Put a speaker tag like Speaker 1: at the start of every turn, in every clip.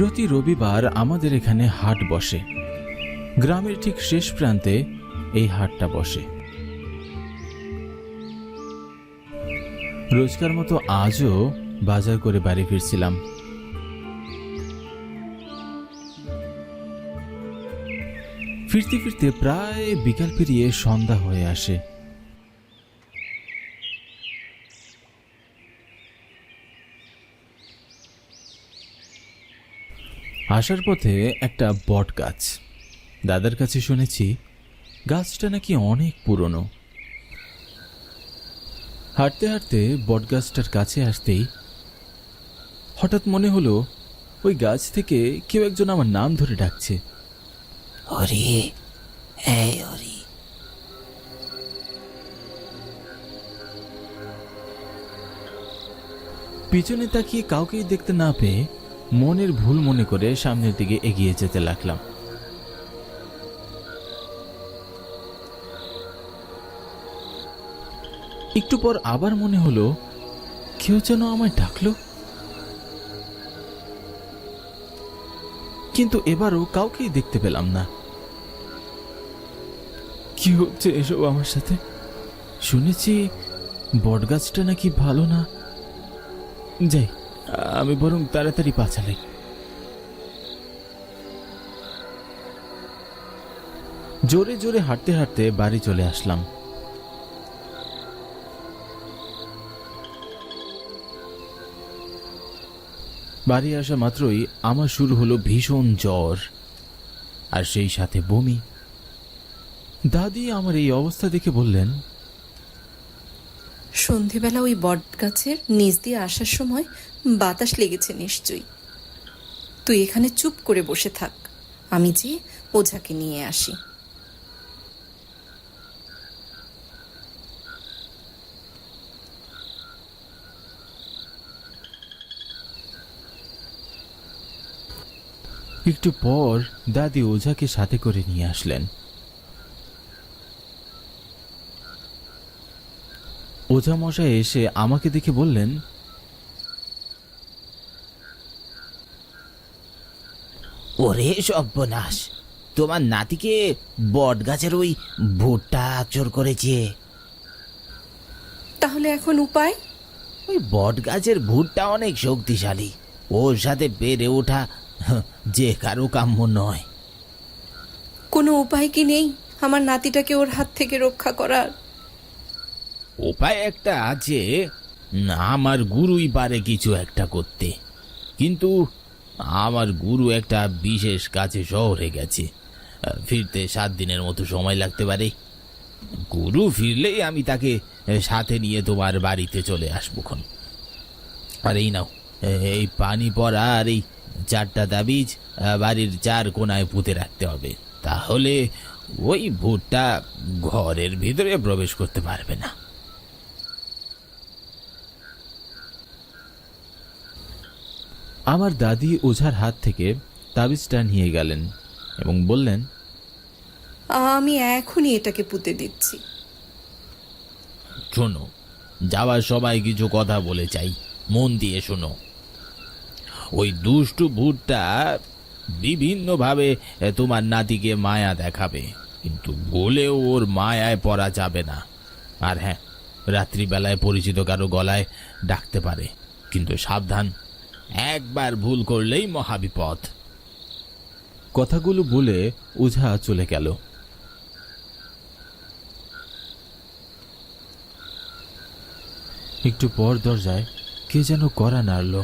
Speaker 1: প্রতি রবিবার আমাদের এখানে হাট বসে। গ্রামের ঠিক শেষ প্রান্তে এই হাটটা বসে। রোজকার মতো আজও বাজার করে বাড়ি ফিরছিলাম। ফিরতে ফিরতে প্রায় বিকাল পেরিয়ে সন্ধ্যা হয়ে আসে। আসার পথে একটা বট গাছ। দাদার কাছে শুনেছি গাছটা নাকি অনেক পুরনো। হাঁটতে হাঁটতে বট গাছটার কাছে আসতেই হঠাৎ মনে হলো ওই গাছ থেকে কেউ একজন আমার নাম ধরে ডাকছে।
Speaker 2: হরি এই হরি
Speaker 1: পিছনে তাকিয়ে কাউকেই দেখতে না পেয়ে মনের ভুল মনে করে সামনের দিকে এগিয়ে যেতে লাগলাম। একটু পর আবার মনে হলো, কেউ যেন আমায় ডাকলো। কিন্তু এবারও কাউকেই দেখতে পেলাম না। কি হচ্ছে এসব আমার সাথে? শুনেছি বটগাছটা নাকি ভালো না। যাই আমি বরং তাড়াতাড়ি পাছালাই জোরে জোরে হাঁটতে হাঁটতে বাড়ি চলে আসলাম। বাড়ি আসা মাত্রই আমার শুরু হলো ভীষণ জ্বর, আর সেই সাথে বমি। দাদি আমার এই অবস্থা দেখে বললেন
Speaker 3: সন্ধেবেলা ওই বট গাছের নিচ দিয়ে আসার সময় বাতাস লেগেছে নিশ্চয়ই। তুই এখানে চুপ করে বসে থাক। আমি যে ওঝাকে নিয়ে আসি।
Speaker 1: একটু পর দাদি ওঝাকে সাথে করে নিয়ে আসলেন। ওঝা মশাই এসে আমাকে দেখে বললেন
Speaker 2: ওরে সর্বনাশ তোমার নাতিকে বট গাছের ওই ভুট্টা চোর করেছে।
Speaker 3: তাহলে এখন উপায়?
Speaker 2: ওই বট গাছের ভুট্টা অনেক শক্তিশালী ওর সাথে পেরে ওঠা যে কারও কাম্য নয়।
Speaker 3: কোনো উপায় কি নেই? আমার নাতিটাকে ওর হাত থেকে রক্ষা করার।
Speaker 2: উপায় একটা আছে না, আমার গুরুই পারে কিছু একটা করতে। কিন্তু আমার গুরু একটা বিশেষ কাছে শহরে গেছে। ফিরতে সাত দিনের মতো সময় লাগতে পারে। গুরু ফিরলেই আমি তাকে সাথে নিয়ে তোমার বাড়িতে চলে আসব খন আর এই নাও এই পানি পড়া আর এই চারটা আহ, বাড়ির চার কোনায় পুঁতে রাখতে হবে। তাহলে ওই ভূতটা ঘরের ভিতরে প্রবেশ করতে পারবে না।
Speaker 1: আমার দাদি ওঝার হাত থেকে তাবিজটা নিয়ে গেলেন এবং বললেন
Speaker 3: আমি এখনই এটাকে পুঁতে দিচ্ছি।
Speaker 2: শোনো যাওয়ার সবাই কিছু কথা বলে চাই মন দিয়ে শোনো। ওই দুষ্টু ভূতটা বিভিন্নভাবে তোমার নাতিকে মায়া দেখাবে কিন্তু বলেও ওর মায়ায় পড়া যাবে না। আর হ্যাঁ রাত্রিবেলায় পরিচিত কারও গলায় ডাকতে পারে কিন্তু সাবধান একবার ভুল করলেই মহাবিপদ।
Speaker 1: কথাগুলো বলে ওঝা চলে গেল। একটু পর দরজায় কে যেন করা নাড়ল।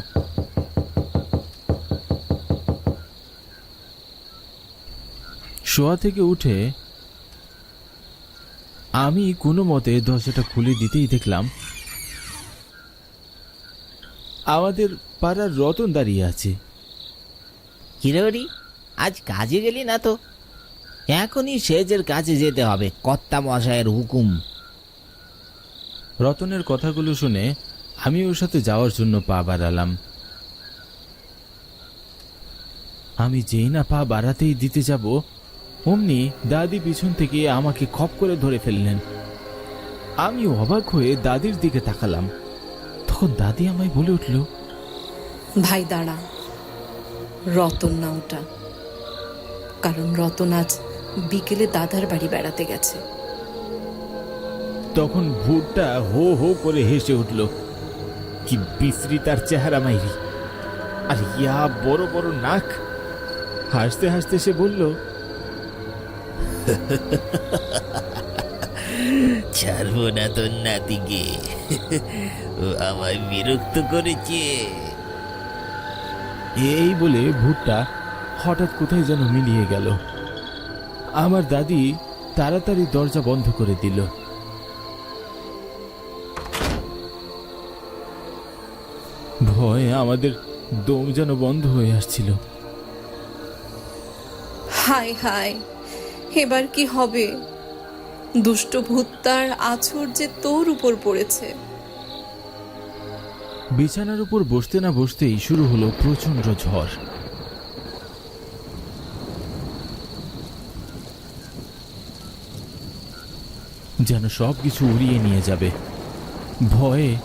Speaker 1: শোয়া থেকে উঠে আমি কোনো মতে দরজাটা খুলে দিতেই দেখলাম আমাদের পাড়ার রতন দাঁড়িয়ে আছে।
Speaker 2: কিরোরি আজ কাজে গেলি না তো? এখনই সেজের কাজে যেতে হবে কর্তা মশায়ের হুকুম।
Speaker 1: রতনের কথাগুলো শুনে আমি ওর সাথে যাওয়ার জন্য পা বাড়ালাম। আমি যেই না পা বাড়াতেই দিতে যাব অমনি দাদি পিছন থেকে আমাকে খপ করে ধরে ফেললেন। আমি অবাক হয়ে দাদির দিকে তাকালাম। তখন দাদি আমায় বলে উঠল
Speaker 3: ভাই দাঁড়া রতন না ওটা। কারণ রতন আজ বিকেলে দাদার বাড়ি বেড়াতে গেছে।
Speaker 1: তখন ভুট্টা হো হো করে হেসে উঠল কি বিশ্রী তার চেহারা মাইরি। আর ইয়া বড় বড় নাক। হাসতে হাসতে সে বলল
Speaker 2: ছাড়বো না তোর নাতিকে। ও আমায় বিরক্ত করেছে।
Speaker 1: এই বলে ভুট্টা হঠাৎ কোথায় যেন মিলিয়ে গেল। আমার দাদি তাড়াতাড়ি দরজা বন্ধ করে দিল। ভয়ে আমাদের দম যেন বন্ধ হয়ে আসছিল।
Speaker 3: হায় হায় এবার কি হবে? দুষ্ট আছর যে তোর উপর পড়েছে।
Speaker 1: বিছানার উপর বসতে না বসতেই শুরু হলো প্রচণ্ড ঝড়। যেন সব কিছু উড়িয়ে নিয়ে যাবে। ভয়ে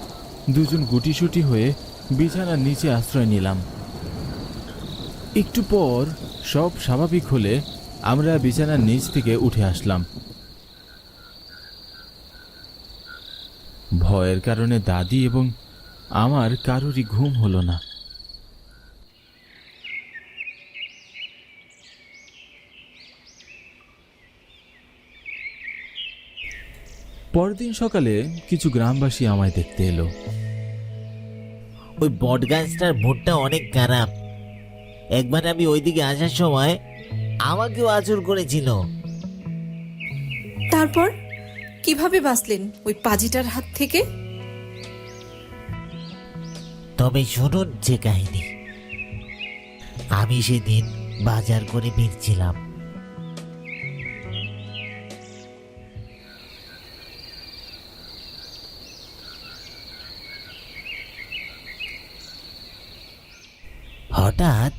Speaker 1: দুজন গুটিসুটি হয়ে বিছানার নিচে আশ্রয় নিলাম। একটু পর সব স্বাভাবিক হলে আমরা বিছানার নিচ থেকে উঠে আসলাম। ভয়ের কারণে দাদি এবং আমার কারোরই ঘুম হলো না। পরদিন সকালে কিছু গ্রামবাসী আমায় দেখতে এলো।
Speaker 4: ওই বট গাছটার ভোটটা অনেক খারাপ। একবার আমি ওইদিকে আসার সময় আমাকেও আচর করেছিল।
Speaker 3: তারপর? কীভাবে বাঁচলেন ওই পাজিটার হাত থেকে?
Speaker 4: তবে শুনুন যে কাহিনী। আমি সেদিন বাজার করে ফিরছিলাম হঠাৎ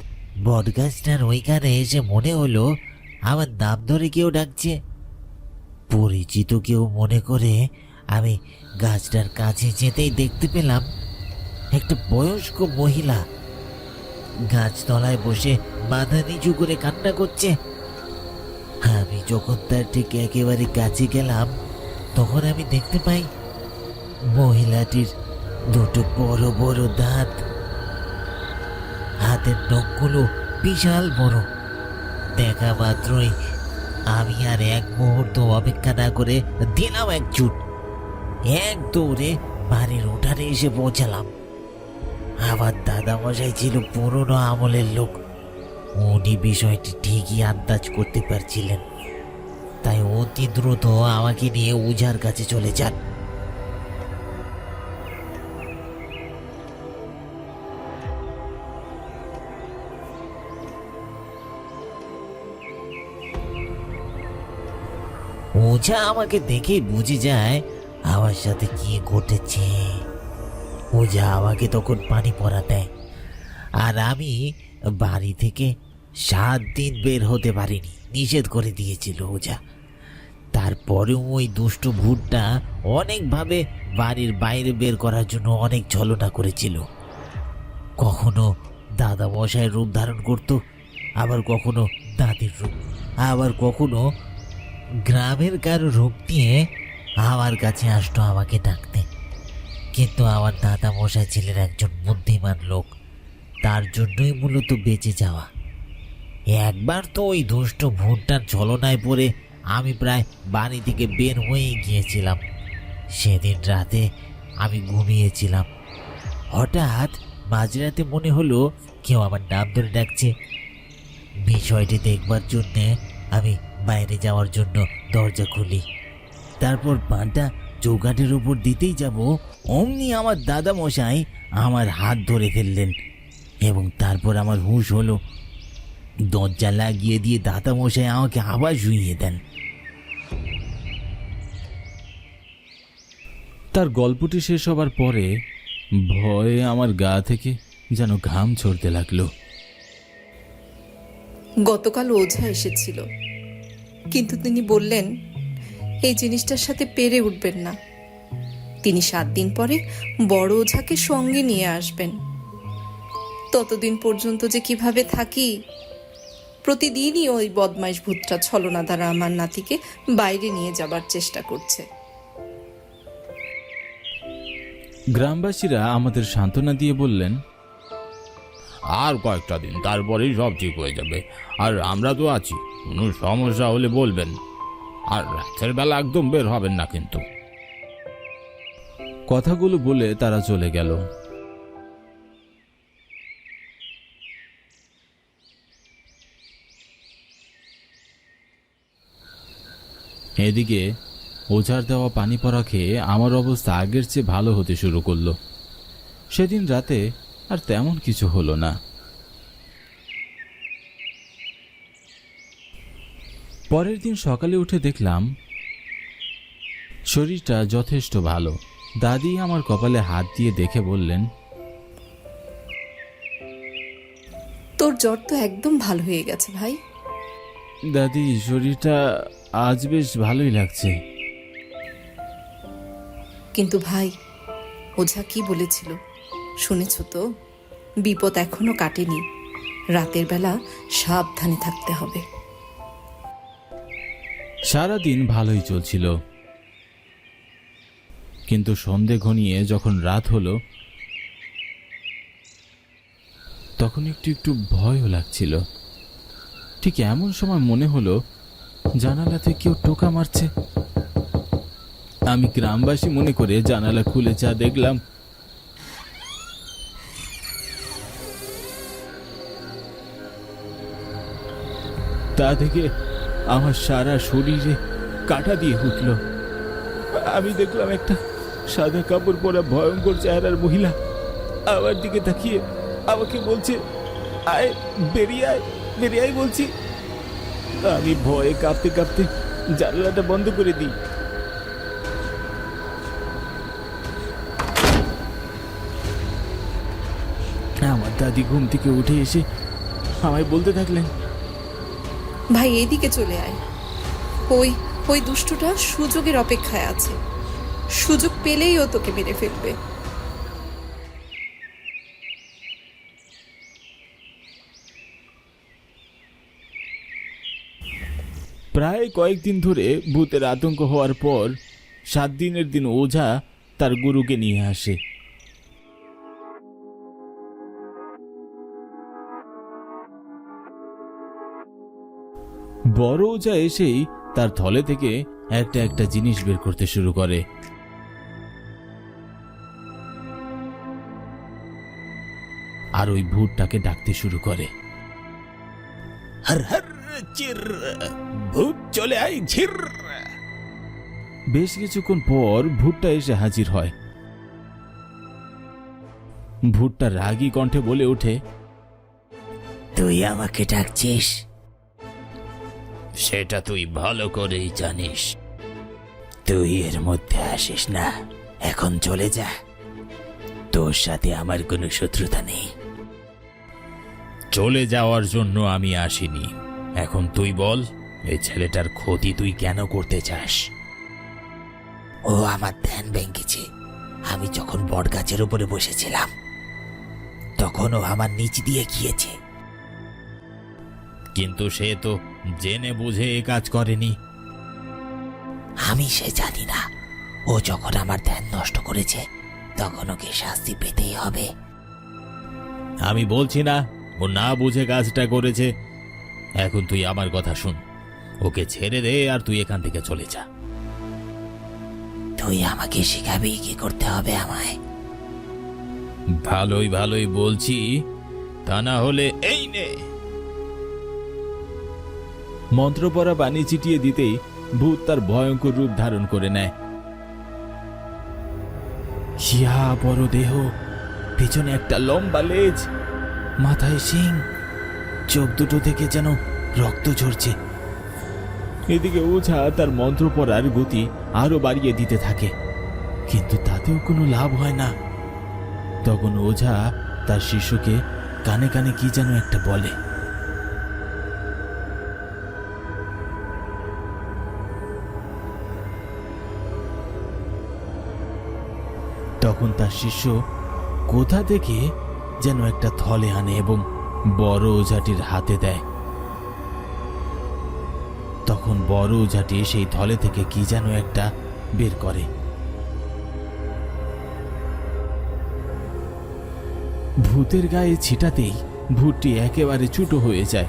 Speaker 4: বটগাছটার ওইখানে এসে মনে হলো আমার নাম ধরে কেউ ডাকছে। পরিচিত কেউ মনে করে আমি গাছটার কাছে যেতেই দেখতে পেলাম একটা বয়স্ক মহিলা। গাছতলায় বসে মাথা নিচু করে কান্না করছে। আমি যখন তার ঠিক একেবারে কাছে গেলাম, তখন আমি দেখতে পাই মহিলাটির দুটো বড় বড় দাঁত। হাতের নখগুলো বিশাল বড়। দেখা মাত্রই আমি আর এক মুহূর্ত অপেক্ষা না করে দিলাম এক চুট। এক দৌড়ে বাড়ির উঠানে এসে পৌঁছালাম। আবার দাদামশাই ছিল পুরনো আমলের লোক। উনি বিষয়টি ঠিকই আন্দাজ করতে পারছিলেন। তাই অতি দ্রুত আমাকে নিয়ে উজার কাছে চলে যান। ওঝা আমাকে দেখেই বুঝে যায় আমার সাথে কি ঘটেছে। ওঝা আমাকে তখন পানি পরা দেয়। আর আমি বাড়ি থেকে সাত দিন বের হতে পারিনি, নিষেধ করে দিয়েছিল ওঝা তারপরেও ওই দুষ্ট ভূতটা অনেকভাবে বাড়ির বাইরে বের করার জন্য অনেক ছলনা করেছিল। কখনো দাদা মশাইয়ের রূপ ধারণ করত, আবার কখনো দাদির রূপ, আবার কখনো গ্রামের কারও রূপ নিয়ে আমার কাছে আসতো আমাকে ডাকতে। কিন্তু আমার দাদা মশাই ছিলেন একজন বুদ্ধিমান লোক। তার জন্যই মূলত বেঁচে যাওয়া। একবার তো ওই দুষ্ট ভুট্টার ছলনায় পড়ে আমি প্রায় বাড়ি থেকে বের হয়ে গিয়েছিলাম। সেদিন রাতে আমি ঘুমিয়েছিলাম। হঠাৎ মাঝরাতে মনে হলো কেউ আমার নাম ধরে ডাকছে। বিষয়টি দেখবার জন্যে আমি বাইরে যাওয়ার জন্য দরজা খুলি। তারপর পানটা চৌকাঠের উপর দিতেই যাব। অমনি আমার দাদা মশাই আমার হাত ধরে ফেললেন এবং তারপর আমার হুঁশ হলো দরজা লাগিয়ে দিয়ে দাদা মশাই আমাকে আবার শুইয়ে দেন।
Speaker 1: তার গল্পটি শেষ হবার পরে ভয়ে আমার গা থেকে যেন ঘাম ছড়তে লাগল।
Speaker 3: গতকাল ওঝা এসেছিল। কিন্তু তিনি বললেন এই জিনিসটার সাথে পেরে উঠবেন না। তিনি সাত দিন পরে বড় ওঝাকে সঙ্গে নিয়ে আসবেন। ততদিন পর্যন্ত যে কীভাবে থাকি প্রতিদিনই ওই বদমাইশ ভূতটা ছলনা দ্বারা আমার নাতিকে বাইরে নিয়ে যাবার চেষ্টা করছে।
Speaker 1: গ্রামবাসীরা আমাদের সান্ত্বনা দিয়ে বললেন
Speaker 2: আর কয়েকটা দিন তারপরেই সব ঠিক হয়ে যাবে। আর আমরা তো আছি। কোনো সমস্যা হলে বলবেন। আর রাতের বেলা একদম বের হবেন না কিন্তু।
Speaker 1: কথাগুলো বলে তারা চলে গেল। এদিকে ওঝার দেওয়া পানি পড়া খেয়ে আমার অবস্থা আগের চেয়ে ভালো হতে শুরু করল। সেদিন রাতে আর তেমন কিছু হলো না। পরের দিন সকালে উঠে দেখলাম শরীরটা যথেষ্ট ভালো। দাদি আমার কপালে হাত দিয়ে দেখে বললেন
Speaker 3: তোর জ্বর তো একদম ভালো হয়ে গেছে ভাই।
Speaker 1: দাদি শরীরটা আজ বেশ ভালোই লাগছে।
Speaker 3: কিন্তু ভাই ওঝা কি বলেছিল? শুনেছ তো? বিপদ এখনও কাটেনি। রাতের বেলা সাবধানে থাকতে হবে।
Speaker 1: সারাদিন ভালোই চলছিল। কিন্তু সন্ধে ঘনিয়ে যখন রাত হলো, তখন একটু একটু ভয়ও লাগছিল। ঠিক এমন সময় মনে হলো, জানালাতে কেউ টোকা মারছে। আমি গ্রামবাসী মনে করে জানালা খুলে যা দেখলাম। তা থেকে আমার সারা শরীরে কাটা দিয়ে উঠল। আমি দেখলাম একটা সাদা কাপড় পরা ভয়ঙ্কর চেহারার মহিলা আমার দিকে তাকিয়ে আমাকে বলছে, আয়, বেরিয়ে আয় বেরিয়ে আয় বলছি। আমি ভয়ে কাঁপতে কাঁপতে জানলাটা বন্ধ করে দিই। আমার দাদি ঘুম থেকে উঠে এসে আমায় বলতে থাকলেন
Speaker 3: ভাই এদিকে চলে আয়। ওই ওই দুষ্টটা সুযোগের অপেক্ষায় আছে। সুযোগ পেলেই ও তোকে মেরে ফেলবে।
Speaker 1: প্রায় কয়েকদিন ধরে ভূতের আতঙ্ক হওয়ার পর সাত দিনের দিন ওঝা তার গুরুকে নিয়ে আসে। বড় ওঝা এসেই তার থলে থেকে একটা একটা জিনিস বের করতে শুরু করে। আর ওই ভূতটাকে ডাকতে শুরু করে।
Speaker 2: হর হর চির ভূত চলে ঝির।
Speaker 1: বেশ কিছুক্ষণ পর ভুট্টা এসে হাজির হয়। ভুট্টা রাগী কণ্ঠে বলে ওঠে
Speaker 4: তুই আমাকে ডাকছিস?
Speaker 2: সেটা তুই ভালো করেই জানিস।
Speaker 4: তুই এর মধ্যে আসিস না। এখন চলে যা। তোর সাথে আমার কোনো শত্রুতা নেই।
Speaker 2: চলে যাওয়ার জন্য আমি আসিনি। এখন তুই বল, এই ছেলেটার ক্ষতি তুই কেন করতে চাস?
Speaker 4: ও আমার ধ্যান ভেঙ্গেছে আমি যখন বটগাছের উপরে বসেছিলাম, তখন ও আমার নিচ দিয়ে গিয়েছে।
Speaker 2: কিন্তু সে তো জেনে বুঝে এ কাজ করেনি।
Speaker 4: আমি সে জানি না। ও যখন আমার ধ্যান নষ্ট করেছে তখন ওকে শাস্তি পেতেই হবে।
Speaker 2: আমি বলছি না ও না বুঝে কাজটা করেছে। এখন তুই আমার কথা শুন। ওকে ছেড়ে দে আর তুই এখান থেকে চলে যা।
Speaker 4: তুই আমাকে শেখাবি কি করতে হবে আমায়।
Speaker 2: ভালোই ভালোই বলছি। তা না হলে এই নে।
Speaker 1: মন্ত্রপরা পানি ছিটিয়ে দিতেই ভূত তার ভয়ঙ্কর রূপ ধারণ করে নেয়। হিয়া বড় দেহ, পিছনে একটা লম্বা লেজ, মাথায় শিং, চোখ দুটো থেকে যেন রক্ত ঝরছে। এদিকে ওঝা তার মন্ত্র পড়ার গতি আরও বাড়িয়ে দিতে থাকে, কিন্তু তাতেও কোনো লাভ হয় না। তখন ওঝা তার শিশুকে কানে কানে কি যেন একটা বলে। তখন তার শিষ্য কোথা থেকে যেন একটা থলে আনে এবং বড় ওঝাটির হাতে দেয়। তখন বড় ওঝাটি সেই থলে থেকে কি যেন একটা বের করে। ভূতের গায়ে ছিটাতেই ভূতটি একেবারে ছুটো হয়ে যায়।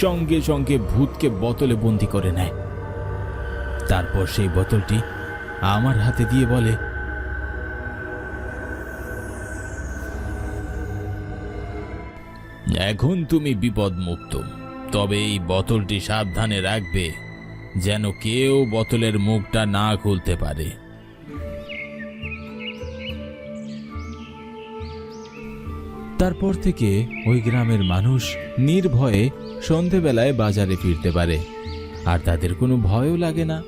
Speaker 1: সঙ্গে সঙ্গে ভূতকে বোতলে বন্দি করে নেয়। তারপর সেই বোতলটি আমার হাতে দিয়ে বলে
Speaker 2: এখন তুমি বিপদমুক্ত। তবে এই বোতলটি সাবধানে রাখবে, যেন কেউ বোতলের মুখটা না খুলতে পারে।
Speaker 1: তারপর থেকে ওই গ্রামের মানুষ নির্ভয়ে সন্ধেবেলায় বাজারে ফিরতে পারে, আর তাদের কোনো ভয়ও লাগে না।